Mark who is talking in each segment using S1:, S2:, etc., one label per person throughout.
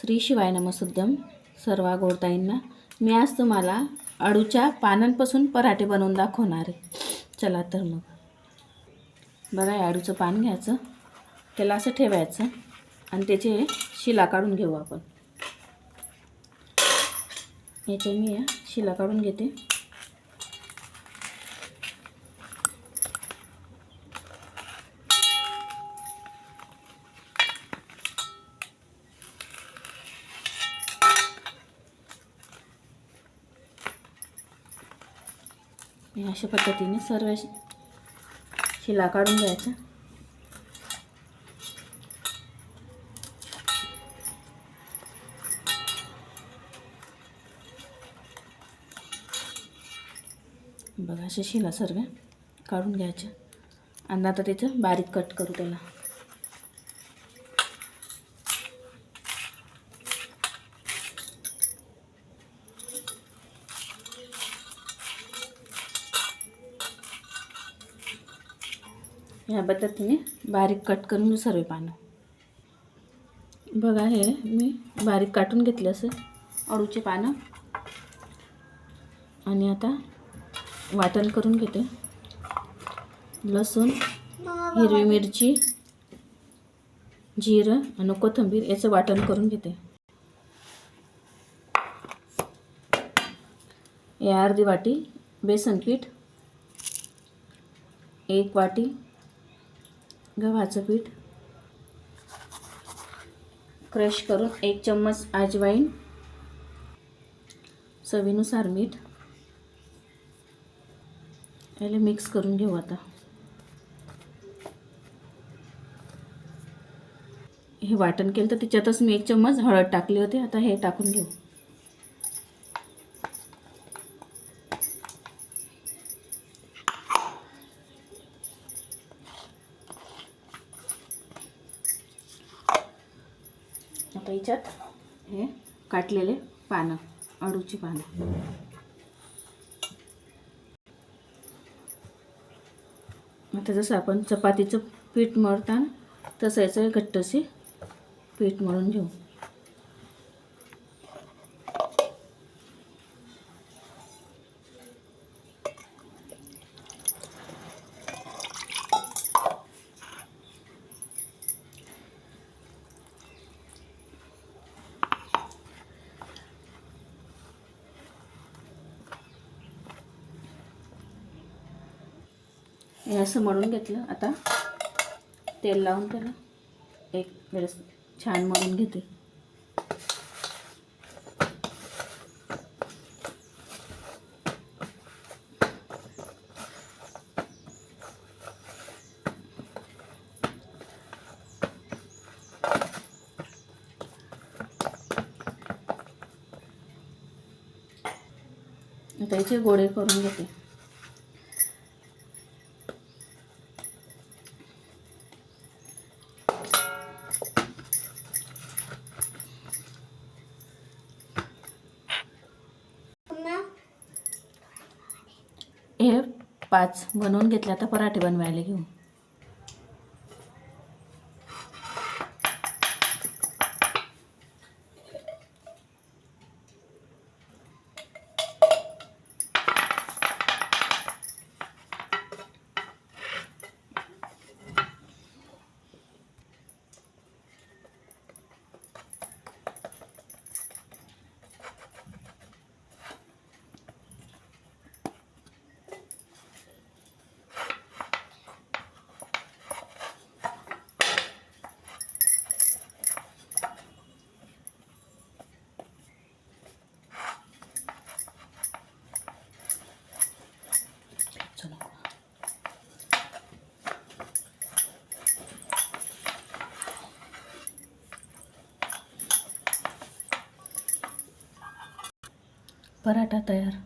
S1: श्री शिवाय नमसुद्यम सर्व गोडताईंना मी आज तुम्हाला अळूच्या पानांपासून पराठे बनवून दाखवणार आहे. चला तर मग. बघा हे अळूचं पान घ्यायचं. त्याला असं ठेवायचं आणि त्याचे शिला काढून घेऊ आपण. याच्या मी या शिला काढून घेते. हे अशा पद्धतीने सर्व शिला काढून घ्यायचा बघा अशा शिला सर्व काढून घ्यायच्या. आणि आता त्याचं बारीक कट करू त्याला. ह्या पद्धतीने बारीक कट करून सर्व पानं बघा हे मी बारीक काटून घेतले असं अळूचे पानं. आणि आता वाटण करून घेते. लसूण हिरवी मिरची जिरं आणि कोथिंबीर याचं वाटण करून घेते. या अर्धी वाटी बेसन पीठ एक वाटी गव्हाचं पीठ. क्रश करून एक चम्मच अजवाईन चवीनुसार मीठ. याला मिक्स करून घेऊ आता. हे वाटण केलं तर त्याच्यातच मी एक चम्मच हळद टाकली होती. आता हे टाकून घेऊ. आता याच्यात हे काटलेले पानं अडूची पानं. आता जसं आपण चपातीचं पीठ मळताना तसं याचं घट्टशी पीठ मळून घेऊ. हे असं मळून घेतलं. आता तेल लावून त्याला एक वेळेस छान मळून घेते. आता याचे गोळे करून घेते हे पाच. बनवून घेतले आता पराठे बनवायला घेऊ. पराठा तयार.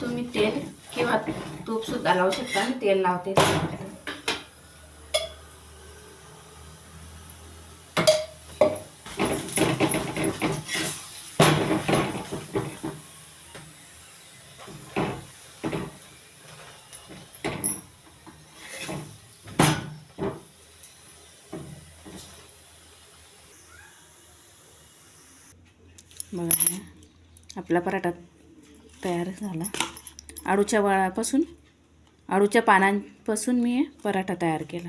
S1: तुम्ही तेल किंवा तूप सुद्धा लावू शकता मी तेल लावते. बघा हे. आपला पराठा तयार झाला. आळूच्या वळापासून आळूच्या पानांपासून मी पराठा तयार केला.